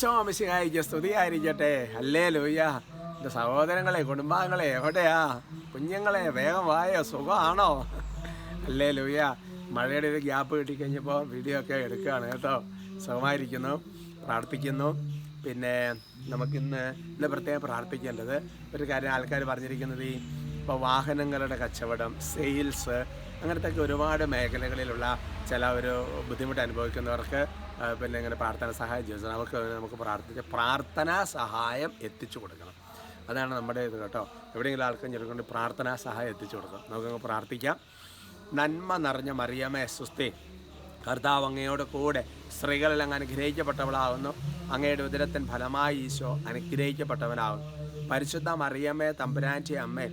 ചോമിശിഹായിക്ക് സ്തുതിയായിരിക്കട്ടെ. അല്ലേ ലൂയ്യ എന്റെ സഹോദരങ്ങളെ കുടുംബാംഗങ്ങളെ എവിടെയാ? കുഞ്ഞുങ്ങളെ വേഗം വായോ സുഖമാണോ? അല്ലേ ലൂയ്യ മഴയുടെ ഒരു ഗ്യാപ്പ് കിട്ടിക്കഴിഞ്ഞപ്പോൾ വീഡിയോ ഒക്കെ എടുക്കുകയാണ് കേട്ടോ. സുഖമായിരിക്കുന്നു പ്രാർത്ഥിക്കുന്നു. പിന്നെ നമുക്കിന്ന് ഇന്ന് പ്രത്യേകം പ്രാർത്ഥിക്കേണ്ടത് ഒരു കാര്യം ആൾക്കാർ പറഞ്ഞിരിക്കുന്നത് ഈ ഇപ്പോൾ വാഹനങ്ങളുടെ കച്ചവടം സെയിൽസ് അങ്ങനത്തെ ഒക്കെ ഒരുപാട് മേഖലകളിലുള്ള ചില ഒരു ബുദ്ധിമുട്ട് അനുഭവിക്കുന്നവർക്ക് പിന്നെ ഇങ്ങനെ പ്രാർത്ഥന സഹായം ചോദിച്ചത് അവർക്ക് നമുക്ക് പ്രാർത്ഥിച്ച പ്രാർത്ഥനാ സഹായം എത്തിച്ചു കൊടുക്കണം. അതാണ് നമ്മുടെ ഇത് കേട്ടോ. എവിടെയെങ്കിലും ആൾക്കും ചെറുക്കൊണ്ട് പ്രാർത്ഥനാ സഹായം എത്തിച്ചു കൊടുക്കണം നമുക്കങ്ങ് പ്രാർത്ഥിക്കാം. നന്മ നിറഞ്ഞ മറിയമേ സുസ്തി കർത്താവ് അങ്ങയോട് കൂടെ സ്ത്രീകളിൽ അങ്ങ് അനുഗ്രഹിക്കപ്പെട്ടവളാകുന്നു അങ്ങയുടെ ഉദരത്തിൻ ഫലമായി ഈശോ അനുഗ്രഹിക്കപ്പെട്ടവനാകുന്നു പരിശുദ്ധ മറിയമ്മേ തമ്പുരാന്റെ അമ്മേ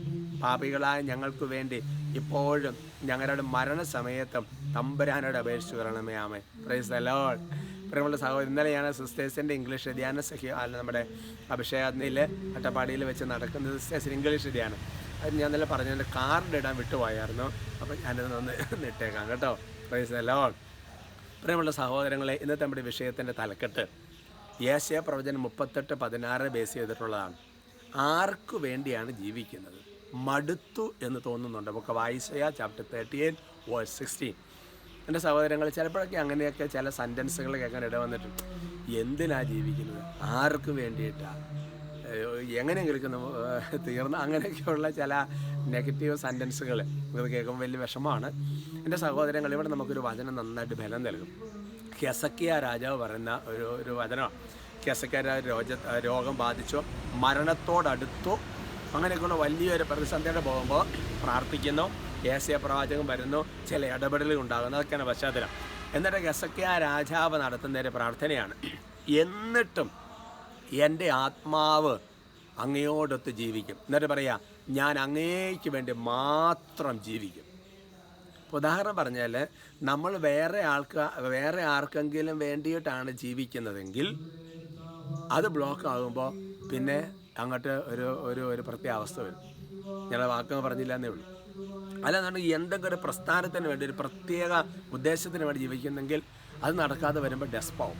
പാപികളായ ഞങ്ങൾക്ക് വേണ്ടി ഇപ്പോഴും ഞങ്ങളുടെ മരണസമയത്തും തമ്പുരാനോട് അപേക്ഷിച്ചു വരണമേ ആമേ പ്രൈസ് ലോർഡ് പ്രിയമുള്ള സഹോദരൻ ഇന്നലെയാണ് സിസ്റ്റേഴ്സിന്റെ ഇംഗ്ലീഷ് ധ്യാന സഖ്യ അല്ല നമ്മുടെ അഭിഷേകത്തിൽ അട്ടപ്പാടിയിൽ വെച്ച് നടക്കുന്നത് സിസ്റ്റേഴ്സിന് ഇംഗ്ലീഷ് ധ്യാനം. അത് ഞാൻ ഇന്നലെ പറഞ്ഞതിന്റെ കാർഡ് ഇടാൻ വിട്ടുപോയായിരുന്നു. അപ്പോൾ ഞാനിത് ഒന്ന് ഇട്ടേക്കാം കേട്ടോ. പ്രൈസ് ലോർഡ് പ്രിയമുള്ള സഹോദരങ്ങളെ ഇന്നത്തെ നമ്മുടെ വിഷയത്തിന്റെ തലക്കെട്ട്. യേശയ പ്രവചനം മുപ്പത്തെട്ട് പതിനാറ് ബേസ് ചെയ്തിട്ടുള്ളതാണ്. ആർക്കു വേണ്ടിയാണ് ജീവിക്കുന്നത്? മടുത്തു എന്ന് തോന്നുന്നുണ്ട്. നമുക്ക് വായിസയ chapter thirty eight verse sixteen എന്റെ സഹോദരങ്ങൾ ചിലപ്പോഴൊക്കെ അങ്ങനെയൊക്കെ ചില സെന്റൻസുകൾ കേൾക്കാൻ ഇട വന്നിട്ടുണ്ട് എന്തിനാ ജീവിക്കുന്നത്? ആർക്ക് വേണ്ടിയിട്ടാണ് എങ്ങനെയെങ്കിലും തീർന്ന്? അങ്ങനെയൊക്കെയുള്ള ചില നെഗറ്റീവ് സെന്റൻസുകൾ ഇത് കേൾക്കുമ്പോൾ വലിയ വിഷമമാണ്. എന്റെ സഹോദരങ്ങൾ ഇവിടെ നമുക്കൊരു വചനം നന്നായിട്ട് ബലം നൽകും. കെസക്കിയ രാജാവ് പറയുന്ന ഒരു ഒരു വചനമാണ്. കെസക്കിയ രോജ രോഗം ബാധിച്ചോ മരണത്തോടടുത്തോ അങ്ങനെയൊക്കെയുള്ള വലിയൊരു പ്രതിസന്ധിയുടെ പോകുമ്പോൾ പ്രാർത്ഥിക്കുന്നു. ഏസിയ പ്രവാചകം വരുന്നു. ചില ഇടപെടലുകൾ ഉണ്ടാകുന്നു. അതൊക്കെയാണ് പശ്ചാത്തലം. എന്നിട്ട് ഗസക്യ രാജാവ് നടത്തുന്ന ഒരു പ്രാർത്ഥനയാണ്. എന്നിട്ടും എന്റെ ആത്മാവ് അങ്ങയോടൊത്ത് ജീവിക്കും. എന്നിട്ട് പറയാ ഞാൻ അങ്ങേക്ക് വേണ്ടി മാത്രം ജീവിക്കും. ഉദാഹരണം പറഞ്ഞാൽ നമ്മൾ വേറെ ആൾക്ക് വേറെ ആർക്കെങ്കിലും വേണ്ടിയിട്ടാണ് ജീവിക്കുന്നതെങ്കിൽ അത് ബ്ലോക്ക് ആകുമ്പോൾ പിന്നെ അങ്ങോട്ട് ഒരു ഒരു ഒരു പ്രത്യേക അവസ്ഥ വരും. ഞങ്ങളുടെ വാക്ക് പറഞ്ഞില്ല എന്നേ ഉള്ളൂ. അല്ലാന്നുണ്ടെങ്കിൽ എന്തെങ്കിലും ഒരു പ്രസ്ഥാനത്തിന് വേണ്ടി ഒരു പ്രത്യേക ഉദ്ദേശത്തിന് വേണ്ടി ജീവിക്കുന്നെങ്കിൽ അത് നടക്കാതെ വരുമ്പോൾ ഡെസ്പാവും.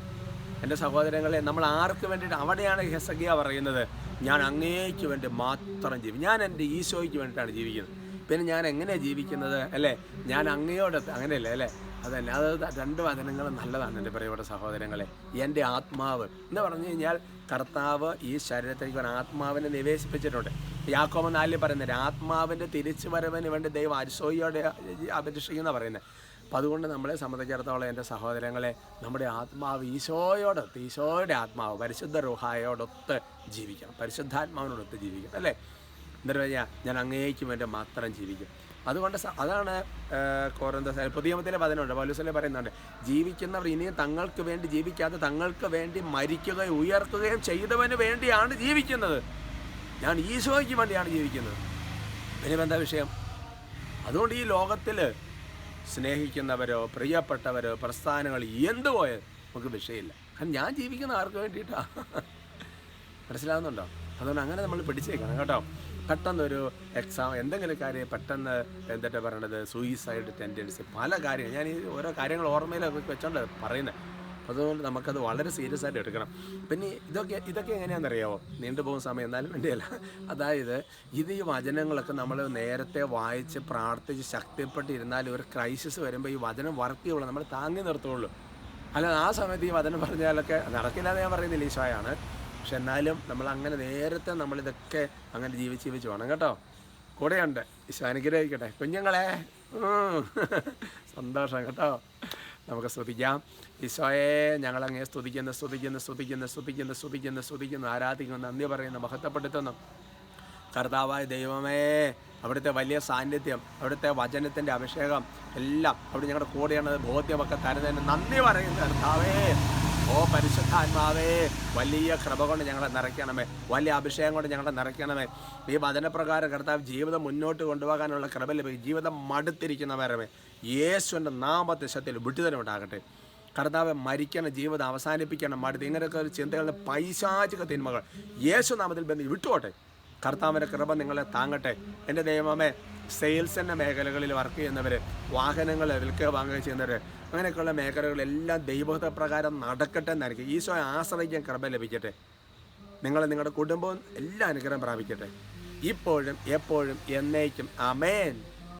എന്റെ സഹോദരങ്ങളെ നമ്മൾ ആർക്ക് വേണ്ടിയിട്ട് അവിടെയാണ് ഹെസഗിയ പറയുന്നത്? ഞാൻ അങ്ങേക്ക് വേണ്ടി മാത്രം ജീവിക്കും ഞാൻ എന്റെ ഈശോയ്ക്ക് വേണ്ടിയിട്ടാണ് ജീവിക്കുന്നത്. പിന്നെ ഞാൻ എങ്ങനെയാണ് ജീവിക്കുന്നത്? അല്ലേ? ഞാൻ അങ്ങയോട് അങ്ങനെയല്ലേ അല്ലേ? അതന്നെ അത് രണ്ട് വചനങ്ങളും നല്ലതാണ് എന്റെ പ്രിയപ്പെട്ട സഹോദരങ്ങളെ. എന്റെ ആത്മാവ്. എന്ന് പറഞ്ഞു കഴിഞ്ഞാൽ കർത്താവ് ഈ ശരീരത്തിലേക്ക് ഒരു ആത്മാവിനെ നിവേശിപ്പിച്ചിട്ടുണ്ട്. യാക്കോമ നാലിൽ പറയുന്നത് ആത്മാവിന്റെ തിരിച്ചു വരവിന് വേണ്ടി ദൈവം അരിശോയോടെ അപേക്ഷിക്കുന്ന പറയുന്നത്. അപ്പം അതുകൊണ്ട് നമ്മളെ സംബന്ധിച്ചിടത്തോളം എന്റെ സഹോദരങ്ങളെ നമ്മുടെ ആത്മാവ് ഈശോയോടൊത്ത് ഈശോയുടെ ആത്മാവ് പരിശുദ്ധ റുഹായോടൊത്ത് ജീവിക്കണം. പരിശുദ്ധാത്മാവിനോടൊത്ത് ജീവിക്കണം അല്ലേ? എന്നിട്ട് കഴിഞ്ഞാൽ ഞാൻ അങ്ങേക്ക് വേണ്ടി മാത്രം ജീവിക്കും. അതുകൊണ്ട് അതാണ് കോരന്ത പുതിയമത്തിലെ പതിനുണ്ട് പൗലൂസിലെ പറയുന്നുണ്ട് ജീവിക്കുന്നവർ ഇനിയും തങ്ങൾക്ക് വേണ്ടി ജീവിക്കാതെ തങ്ങൾക്ക് വേണ്ടി മരിക്കുകയും ഉയർത്തുകയും ചെയ്തവന് വേണ്ടിയാണ് ജീവിക്കുന്നത്. ഞാൻ ഈശോയ്ക്ക് വേണ്ടിയാണ് ജീവിക്കുന്നത്. പിന്നെ എന്താ വിഷയം? അതുകൊണ്ട് ഈ ലോകത്തിൽ സ്നേഹിക്കുന്നവരോ പ്രിയപ്പെട്ടവരോ പ്രസ്ഥാനങ്ങൾ എന്ത് പോയത് നമുക്ക് വിഷയമില്ല. കാരണം ഞാൻ ജീവിക്കുന്ന ആർക്ക് വേണ്ടിയിട്ടാണ് മനസ്സിലാവുന്നുണ്ടോ? അതുകൊണ്ട് അങ്ങനെ നമ്മൾ പിടിച്ചേക്കണം കേട്ടോ. പെട്ടെന്നൊരു എക്സാം എന്തെങ്കിലും കാര്യം പെട്ടെന്ന് എന്തിട്ട് പറയണത് സൂയിസൈഡ് ടെൻഡൻസി പല കാര്യങ്ങൾ. ഞാൻ ഈ ഓരോ കാര്യങ്ങൾ ഓർമ്മയിലൊക്കെ വെച്ചോണ്ട് പറയുന്നത് അതുകൊണ്ട് നമുക്കത് വളരെ സീരിയസ് ആയിട്ട് എടുക്കണം. പിന്നെ ഇതൊക്കെ ഇതൊക്കെ എങ്ങനെയാണെന്നറിയാമോ നീണ്ടുപോകുന്ന സമയം എന്നാലും വേണ്ടിയല്ല. അതായത് ഇത് ഈ വചനങ്ങളൊക്കെ നമ്മൾ നേരത്തെ വായിച്ച് പ്രാർത്ഥിച്ച് ശക്തിപ്പെട്ടിരുന്നാൽ ഒരു ക്രൈസിസ് വരുമ്പോൾ ഈ വചനം വർക്ക് ചെയ്യുള്ളൂ. നമ്മൾ താങ്ങി നിർത്തുള്ളൂ. അല്ല ആ സമയത്ത് ഈ വചനം പറഞ്ഞാലൊക്കെ നടക്കില്ല എന്ന് ഞാൻ പറയുന്നില്ല ഈശോയാണ്. പക്ഷെ എന്നാലും നമ്മൾ അങ്ങനെ നേരത്തെ നമ്മളിതൊക്കെ അങ്ങനെ ജീവിച്ച് ജീവിച്ച് വേണം കേട്ടോ. കൂടെയുണ്ട്. ഈശാനുഗ്രഹിക്കട്ടെ കുഞ്ഞുങ്ങളെ. സന്തോഷം കേട്ടോ. നമുക്ക് സ്തുതിക്കാം. ഈശോയെ ഞങ്ങളങ്ങേ സ്തുതിക്കുന്നു സ്തുതിക്കുന്നു സ്തുതിക്കുന്നു സ്തുതിക്കുന്നു സ്തുതിക്കുന്നു സ്തുതിക്കുന്നു. ആരാധിക്കുന്നു നന്ദി പറയുന്നു മഹത്വപ്പെടുത്തുന്നു. കർത്താവായ ദൈവമേ അവിടുത്തെ വലിയ സാന്നിധ്യം അവിടുത്തെ വചനത്തിന്റെ അഭിഷേകം എല്ലാം അവിടെ ഞങ്ങളുടെ കൂടെയാണ് ബോധ്യമൊക്കെ തരുന്നതിന് നന്ദി പറയുന്നു കർത്താവേ. ഓ പരിശുദ്ധാത്മാവേ വലിയ കൃപ കൊണ്ട് ഞങ്ങളെ നിറയ്ക്കണമേ. വലിയ അഭിഷേകം കൊണ്ട് ഞങ്ങളെ നിറയ്ക്കണമേ. ഈ വചനപ്രകാരം കർത്താവ് ജീവിതം മുന്നോട്ട് കൊണ്ടുപോകാനുള്ള കൃപ ലഭിക്കും. ജീവിതം മടുത്തിരിക്കുന്നവരമേ. യേശുവിന്റെ നാമത്തിശത്തിൽ വിട്ടുതരമുണ്ടാകട്ടെ. കർത്താവ് മരിക്കണം ജീവിതം അവസാനിപ്പിക്കണം മടുത്ത് ഇങ്ങനെയൊക്കെ ഒരു ചിന്തകളുടെ പൈശാചിക തിന്മകൾ യേശു നാമത്തിൽ ബന്ധി വിട്ടുപോട്ടെ. കർത്താവിന്റെ കൃപ നിങ്ങളെ താങ്ങട്ടെ. എന്റെ ദൈവമേ സെയിൽസിന്റെ മേഖലകളിൽ വർക്ക് ചെയ്യുന്നവർ വാഹനങ്ങൾ വിൽക്കുക വാങ്ങുക ചെയ്യുന്നവർ അങ്ങനെയൊക്കെയുള്ള മേഖലകളെല്ലാം ദൈവത്തെ പ്രകാരം നടക്കട്ടെ എന്നായിരിക്കും. ഈശോയെ ആശ്രയിക്കാൻ കൃപ ലഭിക്കട്ടെ. നിങ്ങൾ നിങ്ങളുടെ കുടുംബവും എല്ലാ അനുഗ്രഹം പ്രാപിക്കട്ടെ. ഇപ്പോഴും എപ്പോഴും എന്നേക്കും. അമേൻ